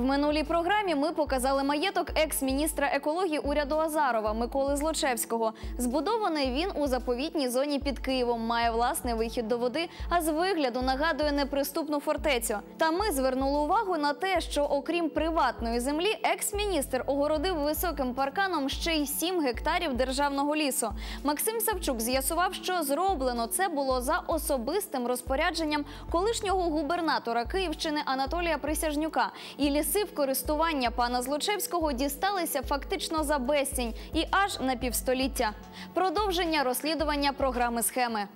В минулій програмі ми показали маєток екс-міністра екології уряду Азарова Миколи Злочевського. Збудований він у заповітній зоні під Києвом, має власний вихід до води, а з вигляду нагадує неприступну фортецю. Та ми звернули увагу на те, що окрім приватної землі, екс-міністр огородив високим парканом ще й 7 гектарів державного лісу. Максим Савчук з'ясував, що зроблено це було за особистим розпорядженням колишнього губернатора Київщини Анатолія Присяжнюка. І ліси в користування пана Злочевського дісталися фактично за безцінь і аж на півстоліття. Продовження розслідування програми схеми.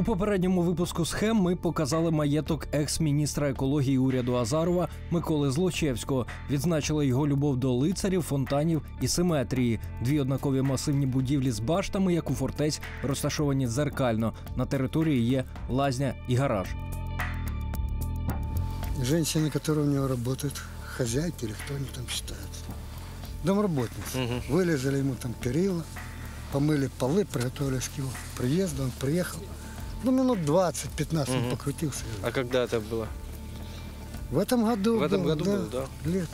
У попередньому випуску схем ми показали маєток екс-міністра екології уряду Азарова Миколи Злочевського. Відзначили його любов до лицарів, фонтанів і симетрії. Дві однакові масивні будівлі з баштами, як у фортець, розташовані дзеркально. На території є лазня і гараж. Женщины, которые у него работают, хозяйки или кто они там считаются. Домработницы. Вылезали ему там перила, помыли полы, приготовились к его приезду. Он приехал. Ну, минут 20-15 он покрутился. А когда это было? В этом году В этом был, году да, был, да. Лет.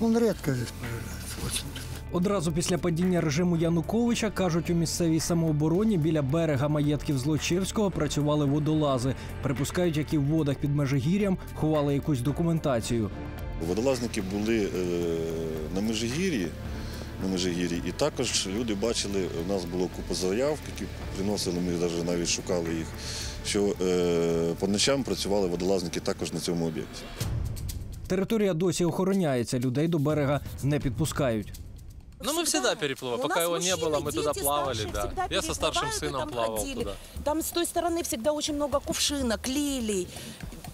Он редко здесь появляется, очень редко. Одразу після падіння режиму Януковича кажуть у місцевій самообороні біля берега маєтків Злочевського працювали водолази. Припускають, які в водах під Межигір'ям ховали якусь документацію. Водолазники були е, на Межигір'ї, на Межигір'ї, і також люди бачили, у нас було купа заяв, які приносили, ми навіть навіть шукали їх, що е, по ночам працювали водолазники також на цьому об'єкті. Територія досі охороняється, людей до берега не підпускають. Ну, мы всегда переплывали. У Пока нас его не мужчины, было, мы туда дети плавали, старшие да. всегда Я со старшим переплывают и сыном там плавал ходили. туда. Там с той стороны всегда очень много кувшинок, лилий.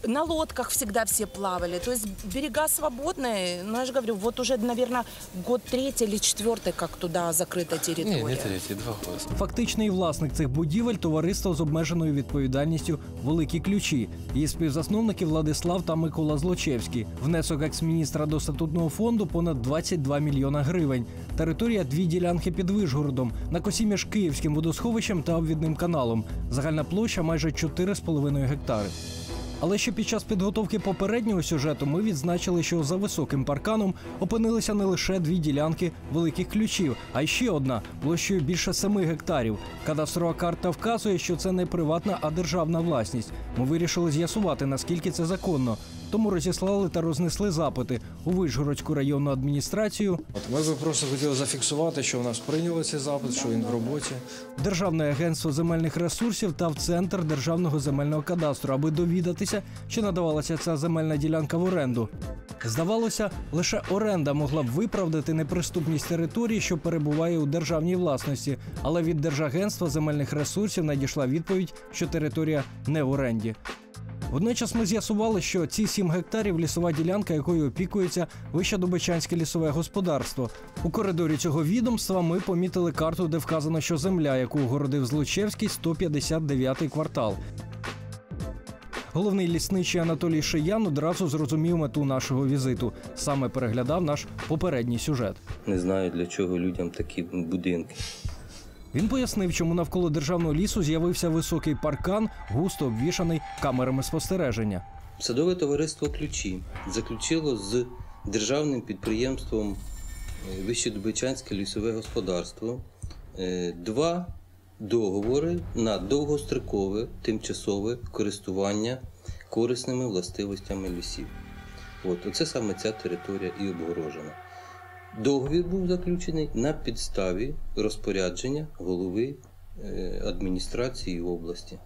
На лодках всегда все плавали. То есть берега свободные. Но я же говорю, вот уже, наверное, год третий или четвертый, как туда закрыта территория. Не, не третий, два года. Фактичний власник цих будівель товариство з обмеженою відповідальністю Великі ключі. Її співзасновники Владислав та Микола Злочевський. Внесок екс-міністра до статутного фонду понад 22 мільйона гривень. Територія дві ділянки під Вишгородом на косі між Київським водосховищем та обвідним каналом. Загальна площа майже 4,5 гектари. Але ще під час підготовки попереднього сюжету ми відзначили, що за високим парканом опинилися не лише дві ділянки великих ключів, а ще одна площею більше семи гектарів. Кадастрова карта вказує, що це не приватна, а державна власність. Ми вирішили з'ясувати, наскільки це законно. Тому розіслали та рознесли запити у Вишгородську районну адміністрацію, От ми би просто хотіли зафіксувати, що в нас прийняли цей запит, що він в роботі. Державне агентство земельних ресурсів та в центр державного земельного кадастру, аби довідатися, чи надавалася ця земельна ділянка в оренду. Здавалося, лише оренда могла б виправдати неприступність території, що перебуває у державній власності. Але від Держагентства земельних ресурсів надійшла відповідь, що територія не в оренді. Водночас ми з'ясували, що ці 7 гектарів лісова ділянка, якою опікується Вищедобичанське лісове господарство. У коридорі цього відомства ми помітили карту, де вказано, що земля, яку огородив Злочевський, 159-й квартал. Головний лісничий Анатолій Шиян одразу зрозумів мету нашого візиту. Саме переглядав наш попередній сюжет. Не знаю, для чого людям такі будинки. Він пояснив, чому навколо державного лісу з'явився високий паркан, густо обвішаний камерами спостереження. Садове товариство ключі заключило з державним підприємством е, Вищедобичанське лісове господарство е, два договори на довгострокове тимчасове користування корисними властивостями лісів. От, оце саме ця територія і обгорожена. Договір був заключений на підставі розпорядження голови е, адміністрації області.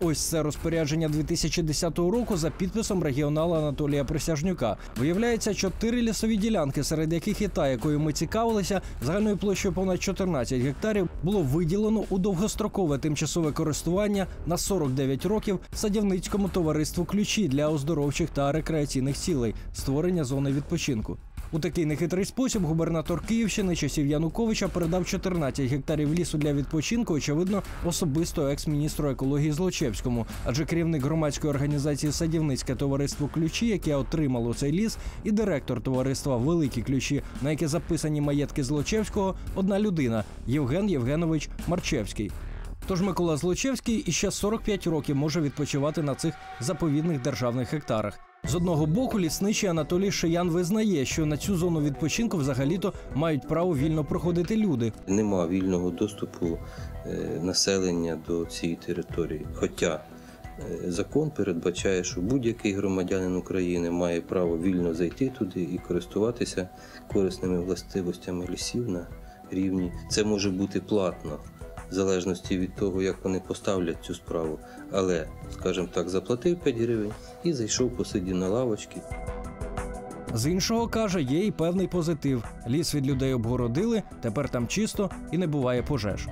Ось це розпорядження 2010 року за підписом регіонала Анатолія Присяжнюка. Виявляється, чотири лісові ділянки, серед яких і та, якою ми цікавилися, загальною площею понад 14 гектарів, було виділено у довгострокове тимчасове користування на 49 років садівницькому товариству ключі для оздоровчих та рекреаційних цілей, створення зони відпочинку. У такий нехитрий спосіб губернатор Київщини часів Януковича передав 14 гектарів лісу для відпочинку, очевидно, особисто екс-міністру екології Злочевському. Адже керівник громадської організації Садівницьке товариство Ключі, яке отримало цей ліс, і директор товариства Великі ключі, на яке записані маєтки Злочевського, одна людина Євген Євгенович Марчевський. Тож Микола Злочевський іще 45 років може відпочивати на цих заповідних державних гектарах. З одного боку, лісничий Анатолій Шиян визнає, що на цю зону відпочинку взагалі-то мають право вільно проходити люди. Нема вільного доступу е, населення до цієї території. Хоча е, закон передбачає, що будь-який громадянин України має право вільно зайти туди і користуватися корисними властивостями лісів на рівні. Це може бути платно, в залежності від того, як вони поставлять цю справу. Але, скажімо так, заплатив 5 гривень і зайшов посидів на лавочці. З іншого каже, є і певний позитив. Ліс від людей обгородили, тепер там чисто і не буває пожеж.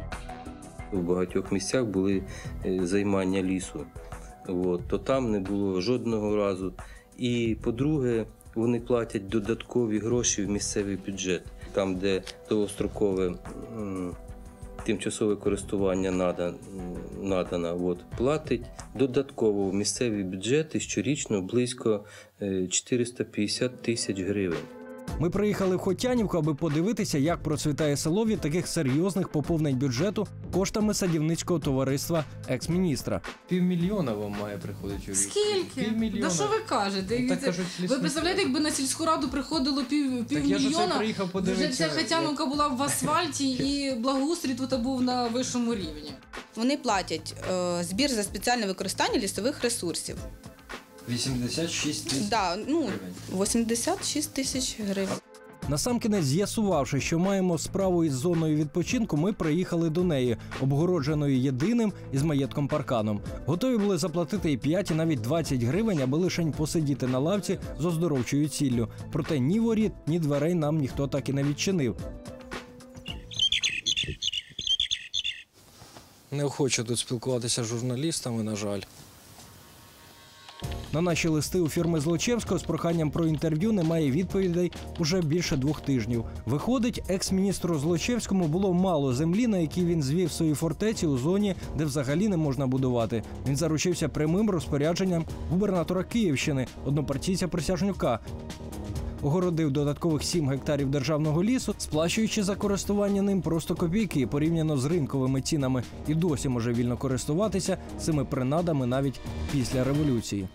В багатьох місцях були е, займання лісу. От, то там не було жодного разу. І по-друге, вони платять додаткові гроші в місцевий бюджет, там, де довгострокове тимчасове користування нада- надано, от, платить додатково в місцеві бюджети щорічно близько е, 450 тисяч гривень. Ми приїхали в Хотянівку, аби подивитися, як процвітає село від таких серйозних поповнень бюджету коштами садівницького товариства екс-міністра. Півмільйона вам має приходити. Скільки? Півмільйона. Да що ви кажете? Ну, так Це- кажуть, ви представляєте, якби на сільську раду приходило пів, півмільйона, приїхав вже ця Хатяновка була в асфальті і благоустрій тут був на вищому рівні. Вони платять е, збір за спеціальне використання лісових ресурсів. 86 тисяч. Да, ну, гривень. 86 тисяч гривень. Насамкінець, з'ясувавши, що маємо справу із зоною відпочинку, ми приїхали до неї, обгородженою єдиним із маєтком парканом. Готові були заплатити і 5, і навіть 20 гривень, аби лишень посидіти на лавці з оздоровчою ціллю. Проте ні воріт, ні дверей нам ніхто так і не відчинив. Не хочу тут спілкуватися з журналістами, на жаль. На наші листи у фірми Злочевського з проханням про інтерв'ю немає відповідей уже більше двох тижнів. Виходить, екс-міністру Злочевському було мало землі, на якій він звів свої фортеці у зоні, де взагалі не можна будувати. Він заручився прямим розпорядженням губернатора Київщини, однопартійця Присяжнюка. Огородив додаткових 7 гектарів державного лісу, сплачуючи за користування ним просто копійки порівняно з ринковими цінами, і досі може вільно користуватися цими принадами навіть після революції.